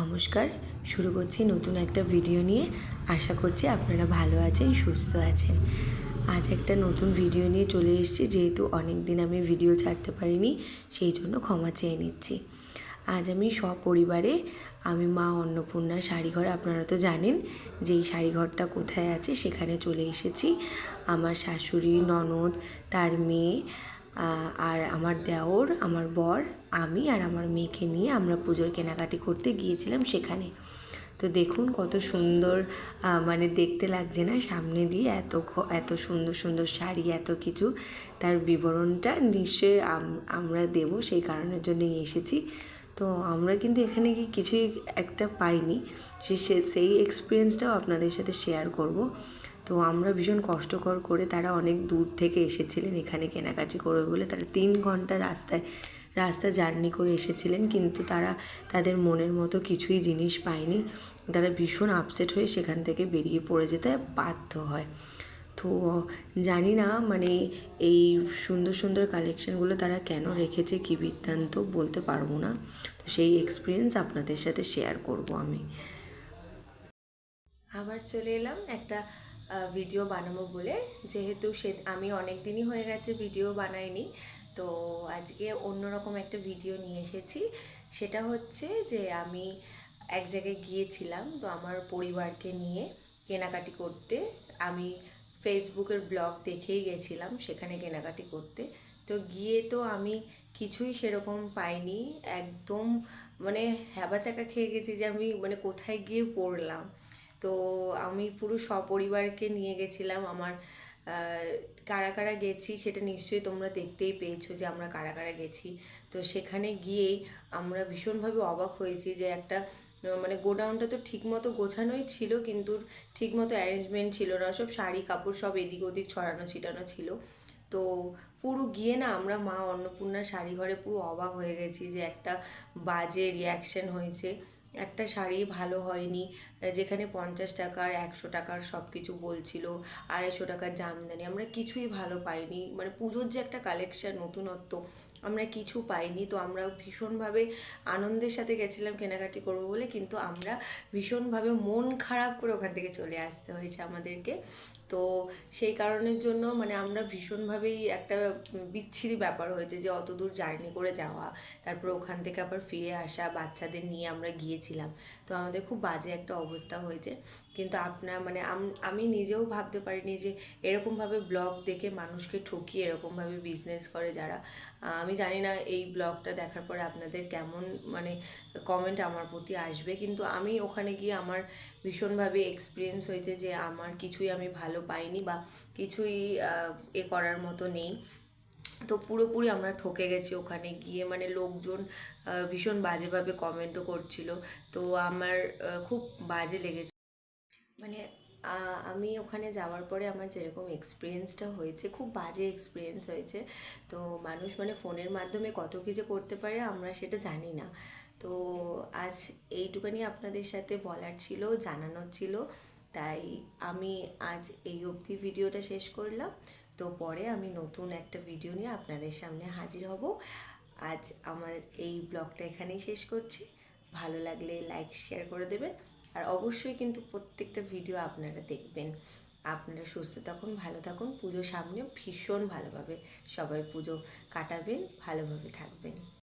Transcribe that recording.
নমস্কার, শুরু করছি নতুন একটা ভিডিও নিয়ে। আশা করছি আপনারা ভালো আছেন, সুস্থ আছেন। আজ একটা নতুন ভিডিও নিয়ে চলে এসেছি, যেহেতু অনেক দিন আমি ভিডিও ছাড়তে পারিনি, সেই জন্য ক্ষমা চেয়ে নিচ্ছি। আজ আমি সপরিবারে আমি মা অন্নপূর্ণা শাড়িঘর, আপনারা তো জানেন যে এই শাড়িঘরটা কোথায় আছে, সেখানে চলে এসেছি। আমার শাশুড়ি, ননদ, তার মেয়ে আর আমার দেওর, আমার বর, আমি আর আমার মেয়েকে নিয়ে আমরা পুজোর কেনাকাটি করতে গিয়েছিলাম সেখানে। তো দেখুন কত সুন্দর মানে দেখতে লাগছে না সামনে দিয়ে এত এত সুন্দর সুন্দর শাড়ি, এত কিছু। তার বিবরণটা নিশ্চয়ই আমরা দেব, সেই কারণের জন্যই এসেছি। তো আমরা কিন্তু এখানে গিয়ে কিছুই একটা পাইনি। সেই এক্সপিরিয়েন্সটাও আপনাদের সাথে শেয়ার করব। তো আমরা ভীষণ কষ্টকর করে তারা অনেক দূর থেকে এসেছিলেন, এখানে কেনাকাটি করবে বলে। তারা তিন ঘণ্টা রাস্তায়, রাস্তা জার্নি করে এসেছিলেন, কিন্তু তারা তাদের মনের মতো কিছুই জিনিস পায়নি। তারা ভীষণ আপসেট হয়ে সেখান থেকে বেরিয়ে পড়ে যেতে বাধ্য হয়। তো, জানি না মানে এই সুন্দর সুন্দর কালেকশনগুলো তারা কেন রেখেছে কী বৃত্তান্ত বলতে পারব না। তো সেই এক্সপিরিয়েন্স আপনাদের সাথে শেয়ার করব আমি। আবার চলে এলাম একটা ভিডিও বানাবো বলে। যেহেতু সে, আমি অনেক দিনই হয়ে গেছে ভিডিও বানাইনি, তো আজকে অন্যরকম একটা ভিডিও নিয়ে এসেছি। সেটা হচ্ছে যে আমি এক জায়গায় গিয়েছিলাম, তো আমার পরিবারকে নিয়ে কেনাকাটি করতে। আমি ফেসবুকের ব্লগ দেখেই গেছিলাম সেখানে কেনাকাটি করতে। তো গিয়ে তো আমি কিছুই সেরকম পাইনি, একদম মানে হ্যাবাচাকা খেয়ে গেছি যে আমি মানে কোথায় গিয়ে পড়লাম। তো আমি পুরো সপরিবারকে নিয়ে গেছিলাম। আমার কারা কারা গেছি সেটা নিশ্চয়ই তোমরা দেখতেই পেয়েছ যে আমরা কারা কারা গেছি। তো সেখানে গিয়েই আমরা ভীষণভাবে অবাক হয়েছি যে একটা মানে গোডাউনটা তো ঠিকমতো গোছানোই ছিল কিন্তু ঠিকমতো অ্যারেঞ্জমেন্ট ছিল না। সব শাড়ি, কাপড় সব এদিক ওদিক ছড়ানো ছিটানো ছিল। তো পুরো গিয়ে না আমরা মা অন্নপূর্ণা শাড়ি ঘরে পুরো অবাক হয়ে গেছি যে একটা বাজে রিয়াকশন হয়েছে। একটা শাড়ি ভালো হয়নি। যেখানে পঞ্চাশ টাকার একশো টাকার সব কিছু বলছিল, আড়াইশো টাকার জামদানি। আমরা কিছুই ভালো পাইনি। মানে পুজোর যে একটা কালেকশন নতুনত্ব, আমরা কিছু পাইনি। তো আমরা ভীষণভাবে আনন্দের সাথে গেছিলাম কেনাকাটি করব বলে, কিন্তু আমরা ভীষণভাবে মন খারাপ করে ওখান থেকে চলে আসতে হয়েছে আমাদেরকে। তো সেই কারণের জন্য মানে আমরা ভীষণভাবেই একটা বিচ্ছিরি ব্যাপার হয়েছে যে অত দূর জার্নি করে যাওয়া, তারপর ওখান থেকে আবার ফিরে আসা, বাচ্চাদের নিয়ে আমরা গিয়েছিলাম। তো আমাদের খুব বাজে একটা অবস্থা হয়েছে। কিন্তু আপনার মানে আমি নিজেও ভাবতে পারিনি যে এরকমভাবে ব্লগ দেখে মানুষকে ঠকিয়ে এরকমভাবে বিজনেস করে যারা। আমি জানি না এই ব্লগটা দেখার পরে আপনাদের কেমন মানে কমেন্ট আমার প্রতি আসবে। কিন্তু আমি ওখানে গিয়ে আমার ভীষণভাবে এক্সপিরিয়েন্স হয়েছে যে আমার কিছুই আমি ভালো পাইনি বা কিছুই এ করার মতো নেই। তো পুরোপুরি আমরা ঠকে গেছি ওখানে গিয়ে। মানে লোকজন ভীষণ বাজেভাবে কমেন্টও করছিল। তো আমার খুব বাজে লেগেছে। মানে আমি ওখানে যাওয়ার পরে আমার যেরকম এক্সপিরিয়েন্সটা হয়েছে, খুব বাজে এক্সপিরিয়েন্স হয়েছে। তো মানুষ মানে ফোনের মাধ্যমে কত কিছু করতে পারে আমরা সেটা জানি না। তো আজ এইটুখানি আপনাদের সাথে বলার ছিল, জানানোর ছিল। তাই আমি আজ এই অবধি ভিডিওটা শেষ করলাম। তো পরে আমি নতুন একটা ভিডিও নিয়ে আপনাদের সামনে হাজির হব। আজ আমার এই ব্লগটা এখানেই শেষ করছি। ভালো লাগলে লাইক শেয়ার করে দেবেন। আর অবশ্যই কিন্তু প্রত্যেকটা ভিডিও আপনারা দেখবেন। আপনারা সুস্থ থাকুন, ভালো থাকুন। পুজো সামনে ভীষণ ভালোভাবে সবাই পুজো কাটাবেন, ভালোভাবে থাকবেন।